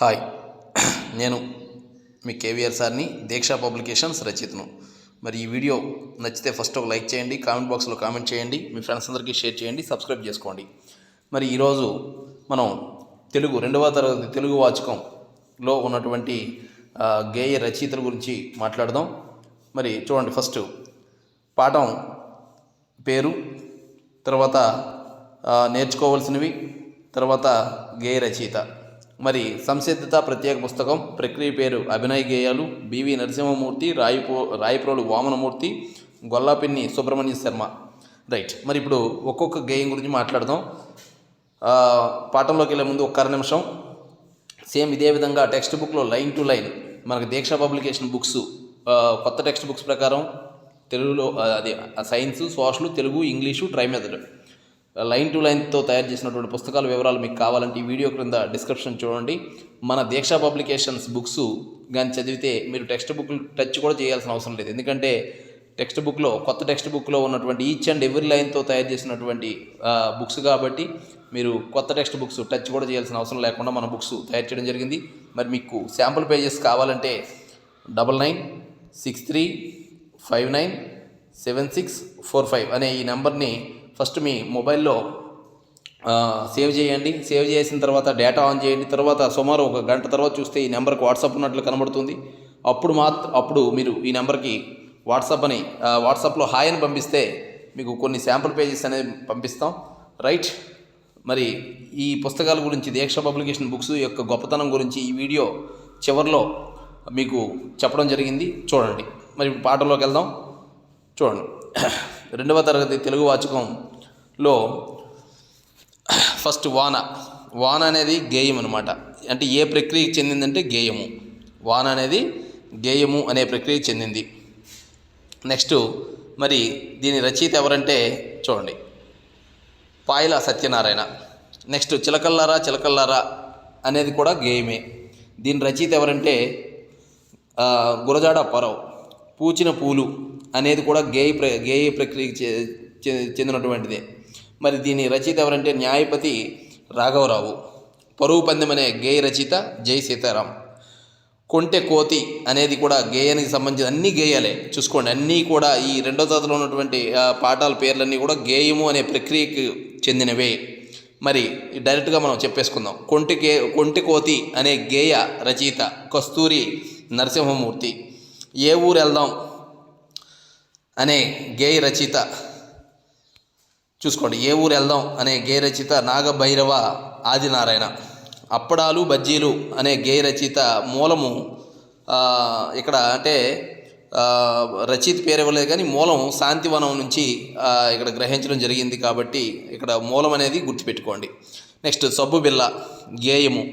Hi. నేను మీ కేవీఆర్ సార్ని దీక్షా publications రచితను మరి ఈ వీడియో నచ్చితే ఫస్ట్ ఒక లైక్ చేయండి కామెంట్ బాక్స్లో కామెంట్ చేయండి మీ ఫ్రెండ్స్ అందరికీ షేర్ చేయండి సబ్స్క్రైబ్ చేసుకోండి. మరి ఈరోజు మనం తెలుగు రెండవ తరగతి తెలుగు వాచకంలో ఉన్నటువంటి గేయ రచయితల గురించి మాట్లాడదాం. మరి చూడండి ఫస్ట్ పాఠం పేరు తర్వాత నేర్చుకోవాల్సినవి తర్వాత గేయ రచయిత. మరి సంసిద్ధత ప్రత్యేక పుస్తకం ప్రక్రియ పేరు అభినయ గేయాలు బివి నరసింహమూర్తి రాయిపో రాయిప్రోలు వామనమూర్తి గొల్లాపిన్ని సుబ్రహ్మణ్య శర్మ. రైట్ మరి ఇప్పుడు ఒక్కొక్క గేయం గురించి మాట్లాడదాం. పాఠంలోకి వెళ్ళే ముందు ఒక్కర అర నిమిషం. సేమ్ ఇదే విధంగా టెక్స్ట్ బుక్లో లైన్ టు లైన్ మనకు దీక్ష పబ్లికేషన్ బుక్స్ కొత్త టెక్స్ట్ బుక్స్ ప్రకారం తెలుగులో అదే science social Telugu English try method. Line to లైన్తో తయారు చేసినటువంటి పుస్తకాల వివరాలు మీకు కావాలంటే ఈ వీడియో క్రింద డిస్క్రిప్షన్ చూడండి. మన దీక్ష పబ్లికేషన్స్ బుక్స్ కానీ చదివితే మీరు టెక్స్ట్ బుక్ టచ్ కూడా చేయాల్సిన అవసరం లేదు. ఎందుకంటే టెక్స్ట్ బుక్లో కొత్త టెక్స్ట్ బుక్లో ఉన్నటువంటి ఈచ్ అండ్ ఎవ్రీ లైన్తో తయారు చేసినటువంటి బుక్స్ కాబట్టి మీరు కొత్త టెక్స్ట్ బుక్స్ టచ్ కూడా చేయాల్సిన అవసరం లేకుండా మన బుక్స్ తయారు చేయడం జరిగింది. మరి మీకు శాంపుల్ పేజెస్ కావాలంటే double nine six three five nine seven six four five అనే ఈ నెంబర్ని ఫస్ట్ మీ మొబైల్లో సేవ్ చేయండి. సేవ్ చేసిన తర్వాత డేటా ఆన్ చేయండి. తర్వాత సుమారు ఒక గంట తర్వాత చూస్తే ఈ నెంబర్కి వాట్సాప్ ఉన్నట్లు కనబడుతుంది. అప్పుడు మాత్రం అప్పుడు మీరు ఈ నెంబర్కి వాట్సాప్ అని వాట్సాప్లో హాయ్ అని పంపిస్తే మీకు కొన్ని శాంపుల్ పేజెస్ అనేది పంపిస్తాం. రైట్. మరి ఈ పుస్తకాల గురించి దీక్ష పబ్లికేషన్ బుక్స్ యొక్క గొప్పతనం గురించి ఈ వీడియో చివరిలో మీకు చెప్పడం జరిగింది. చూడండి. మరి ఇప్పుడు పాటలోకి వెళ్దాం. చూడండి. రెండవ తరగతి తెలుగు వాచకంలో ఫస్ట్ వాన. వాన అనేది గేయం అనమాట అంటే ఏ ప్రక్రియకి చెందిందంటే గేయము. వాన అనేది గేయము అనే ప్రక్రియకి చెందింది. నెక్స్ట్ మరి దీని రచయిత ఎవరంటే చూడండి. పాయల సత్యనారాయణ. నెక్స్ట్ చిలకల్లారా చిలకల్లారా అనేది కూడా గేయమే. దీని రచయిత ఎవరంటే గురజాడ పరవ్. పూచిన పూలు. అనేది కూడా గేయ ప్ర గేయ ప్రక్రియకి చెందినటువంటిదే. మరి దీని రచయిత ఎవరంటే న్యాయపతి రాఘవరావు. పరువు పందెం అనే గేయ రచయిత జై సీతారాం. కొంటె కోతి అనేది కూడా గేయానికి సంబంధించిన అన్ని గేయాలే. చూసుకోండి అన్నీ కూడా ఈ రెండో తరగతిలో ఉన్నటువంటి పాఠాల పేర్లన్నీ కూడా గేయము అనే ప్రక్రియకు చెందినవే. మరి డైరెక్ట్గా మనం చెప్పేసుకుందాం. కొంటి గే కొంటి కోతి అనే గేయ రచయిత కస్తూరి నరసింహమూర్తి. ఏ ఊరు వెళ్దాం? అనే గేయ రచయిత చూసుకోండి ఏ ఊరు వెళ్దాం అనే గేయ రచయిత నాగభైరవ ఆదినారాయణ. అప్పడాలు బజ్జీలు అనే గేయ రచయిత మూలము ఇక్కడ అంటే రచయిత పేరు ఇవ్వలేదు కానీ మూలం శాంతివనం నుంచి ఇక్కడ గ్రహించడం జరిగింది కాబట్టి ఇక్కడ మూలం అనేది గుర్తుపెట్టుకోండి. నెక్స్ట్ సబ్బు బిల్ల గేయము.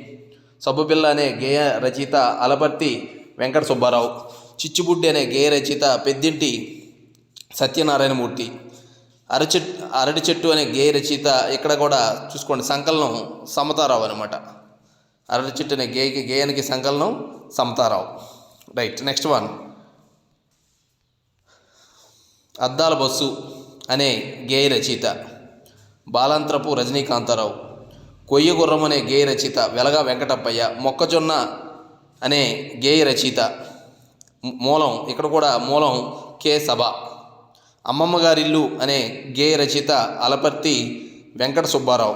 సబ్బు బిల్ల అనే గేయ రచయిత అలపర్తి వెంకట సుబ్బారావు. చిచ్చుబుడ్డి అనే గేయ రచయిత పెద్దింటి సత్యనారాయణమూర్తి. అరచెట్ అరటి చెట్టు అనే గేయ రచయిత ఇక్కడ కూడా చూసుకోండి సంకలనం సమతారావు అనమాట అరటి చెట్టు అనే గేయకి గేయానికి సంకలనం సమతారావు. Right next one. అద్దాల బస్సు అనే గేయ రచయిత బాలాంత్రపు రజనీకాంతారావు. కొయ్యగుర్రం అనే గేయ రచయిత వెలగా వెంకటప్పయ్య మొక్కజొన్న అనే గేయ రచయిత మూలం ఇక్కడ కూడా మూలం కె సభ. అమ్మమ్మ గారిల్లు అనే గేయ రచయిత అలపర్తి వెంకట సుబ్బారావు.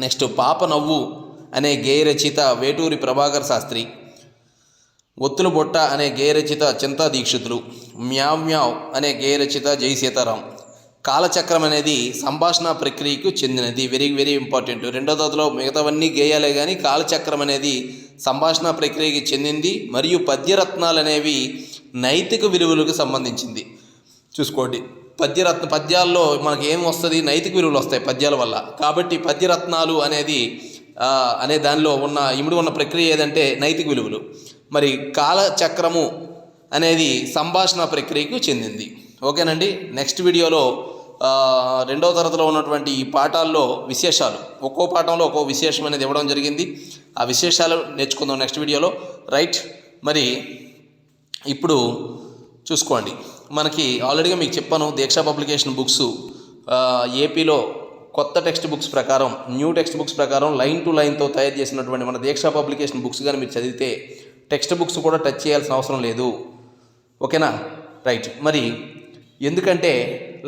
నెక్స్ట్ పాప నవ్వు అనే గేయ రచయిత వేటూరి ప్రభాకర్ శాస్త్రి. ఒత్తులు బొట్ట అనే గేయ రచయిత చింతా దీక్షితులు. మ్యావ్ మ్యావ్ అనే గేయ రచయిత జై సీతారాం. కాలచక్రం అనేది సంభాషణ ప్రక్రియకు చెందినది. Very very important. రెండో తరగతిలో మిగతావన్నీ గేయాలే కానీ కాలచక్రం అనేది సంభాషణ ప్రక్రియకి చెందింది. మరియు పద్యరత్నాలు అనేవి నైతిక విలువలకు సంబంధించింది. చూసుకోండి. పద్యరత్న పద్యాల్లో మనకి ఏం వస్తుంది? నైతిక విలువలు వస్తాయి పద్యాల వల్ల. కాబట్టి పద్యరత్నాలు అనేది అనే దానిలో ఉన్న ఇమిడి ఉన్న ప్రక్రియ ఏదంటే నైతిక విలువలు. మరి కాలచక్రము అనేది సంభాషణ ప్రక్రియకు చెందింది. ఓకేనండి? నెక్స్ట్ వీడియోలో రెండవ తరగతిలో ఉన్నటువంటి ఈ పాఠాల్లో విశేషాలు. ఒక్కో పాఠంలో ఒక్కో విశేషం అనేది ఇవ్వడం జరిగింది. ఆ విశేషాలు నేర్చుకుందాం నెక్స్ట్ వీడియోలో. రైట్? మరి ఇప్పుడు చూసుకోండి. మనకి ఆల్రెడీగా మీకు చెప్పాను దీక్షా పబ్లికేషన్ బుక్స్ ఏపీలో కొత్త టెక్స్ట్ బుక్స్ ప్రకారం న్యూ టెక్స్ట్ బుక్స్ ప్రకారం లైన్ టు లైన్తో తయారు చేసినటువంటి మన దీక్షా పబ్లికేషన్ బుక్స్ కానీ మీరు చదివితే టెక్స్ట్ బుక్స్ కూడా టచ్ చేయాల్సిన అవసరం లేదు. ఓకేనా? రైట్. మరి ఎందుకంటే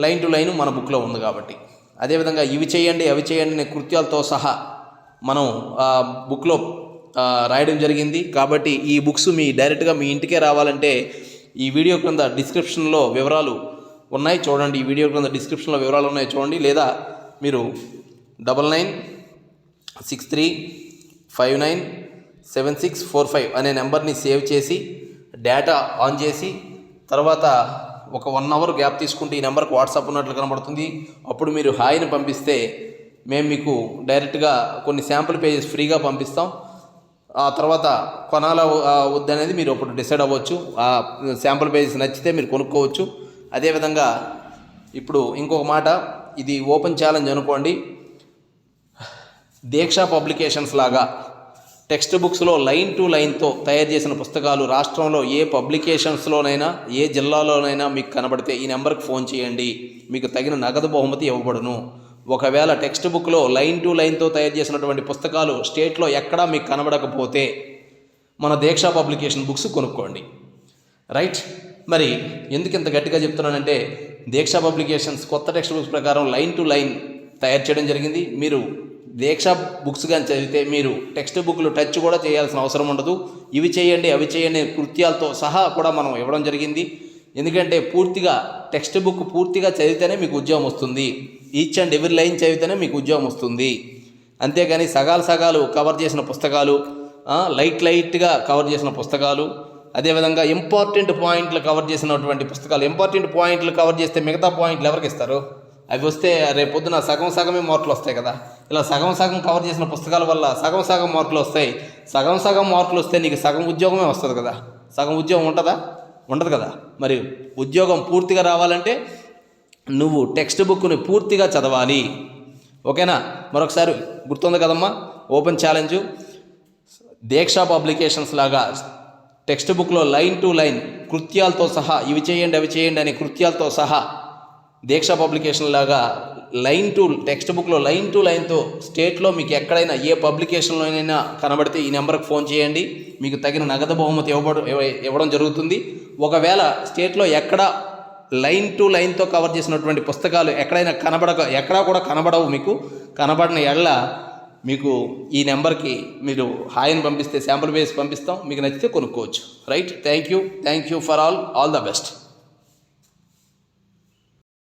లైన్ టు లైన్ మన బుక్లో ఉంది కాబట్టి. అదేవిధంగా ఇవి చేయండి అవి చేయండి అనే కృత్యాలతో సహా మనం ఆ బుక్లో రాయడం జరిగింది. కాబట్టి ఈ బుక్స్ మీ డైరెక్ట్గా మీ ఇంటికే రావాలంటే ఈ వీడియో క్రింద డిస్క్రిప్షన్లో వివరాలు ఉన్నాయి. చూడండి ఈ వీడియో క్రింద డిస్క్రిప్షన్లో వివరాలు ఉన్నాయి చూడండి. లేదా మీరు double nine six three five nine seven six four five అనే నెంబర్ని సేవ్ చేసి డేటా ఆన్ చేసి తర్వాత ఒక వన్ అవర్ గ్యాప్ తీసుకుంటే ఈ నెంబర్కి వాట్సాప్ ఉన్నట్లు కనబడుతుంది. అప్పుడు మీరు హాయిని పంపిస్తే మేము మీకు డైరెక్ట్గా కొన్ని శాంపుల్ పేజెస్ ఫ్రీగా పంపిస్తాం. ఆ తర్వాత కొనాలా వద్దనేది మీరు అప్పుడు డిసైడ్ అవ్వచ్చు. ఆ శాంపుల్ పేజెస్ నచ్చితే మీరు కొనుక్కోవచ్చు. అదేవిధంగా ఇప్పుడు ఇంకొక మాట ఇది ఓపెన్ ఛాలెంజ్ అనుకోండి. దీక్షా పబ్లికేషన్స్ లాగా టెక్స్ట్ బుక్స్లో లైన్ టు లైన్తో తయారు చేసిన పుస్తకాలు రాష్ట్రంలో ఏ పబ్లికేషన్స్లోనైనా ఏ జిల్లాలోనైనా మీకు కనబడితే ఈ నెంబర్కి ఫోన్ చేయండి. మీకు తగిన నగదు బహుమతి ఇవ్వబడును. ఒకవేళ టెక్స్ట్ బుక్లో లైన్ టు లైన్తో తయారు చేసినటువంటి పుస్తకాలు స్టేట్లో ఎక్కడా మీకు కనబడకపోతే మన దీక్ష పబ్లికేషన్ బుక్స్ కొనుక్కోండి. రైట్? మరి ఎందుకు ఇంత గట్టిగా చెప్తున్నానంటే దీక్ష పబ్లికేషన్స్ కొత్త టెక్స్ట్ బుక్స్ ప్రకారం లైన్ టు లైన్ తయారు చేయడం జరిగింది. మీరు దీక్ష బుక్స్ కానీ చదివితే మీరు టెక్స్ట్ బుక్లు టచ్ కూడా చేయాల్సిన అవసరం ఉండదు. ఇవి చేయండి అవి చేయండి కృత్యాలతో సహా కూడా మనం ఇవ్వడం జరిగింది. ఎందుకంటే పూర్తిగా టెక్స్ట్ బుక్ పూర్తిగా చదివితేనే మీకు ఉద్యోగం వస్తుంది. ఈచ్ అండ్ ఎవరి లైన్ చదివితేనే మీకు ఉద్యోగం వస్తుంది. అంతేగాని సగాలు సగాలు కవర్ చేసిన పుస్తకాలు లైట్ లైట్గా కవర్ చేసిన పుస్తకాలు అదేవిధంగా ఇంపార్టెంట్ పాయింట్లు కవర్ చేసినటువంటి పుస్తకాలు ఇంపార్టెంట్ పాయింట్లు కవర్ చేస్తే మిగతా పాయింట్లు ఎవరికి ఇస్తారు? అవి వస్తే రేపు పొద్దున సగం సగమే మార్కులు వస్తాయి కదా. ఇలా సగం సగం కవర్ చేసిన పుస్తకాల వల్ల సగం సగం మార్కులు వస్తాయి. సగం సగం మార్కులు వస్తే నీకు సగం ఉద్యోగమే వస్తుంది కదా. సగం ఉద్యోగం ఉంటుందా? ఉండదు కదా. మరి ఉద్యోగం పూర్తిగా రావాలంటే నువ్వు టెక్స్ట్ బుక్ని పూర్తిగా చదవాలి. ఓకేనా? మరొకసారి గుర్తుంది కదమ్మా? Open challenge. దీక్షా పబ్లికేషన్స్ లాగా టెక్స్ట్ బుక్లో లైన్ టు లైన్ కృత్యాలతో సహా ఇవి చేయండి అవి చేయండి అనే కృత్యాలతో సహా దీక్షా పబ్లికేషన్ లాగా లైన్ టు టెక్స్ట్ బుక్లో లైన్ టు లైన్తో స్టేట్లో మీకు ఎక్కడైనా ఏ పబ్లికేషన్లోనైనా కనబడితే ఈ నెంబర్కి ఫోన్ చేయండి. మీకు తగిన నగదు బహుమతి ఇవ్వబడు ఇవ్వడం జరుగుతుంది. ఒకవేళ స్టేట్లో ఎక్కడ లైన్ టు లైన్తో కవర్ చేసినటువంటి పుస్తకాలు ఎక్కడైనా కనబడక ఎక్కడా కూడా కనబడవు మీకు. కనబడిన ఎళ్ళ మీకు ఈ నెంబర్కి మీరు హాయిని పంపిస్తే శాంపుల్ బేస్ పంపిస్తాం. మీకు నచ్చితే కొనుక్కోవచ్చు. Right? Thank you thank you for all. All the best.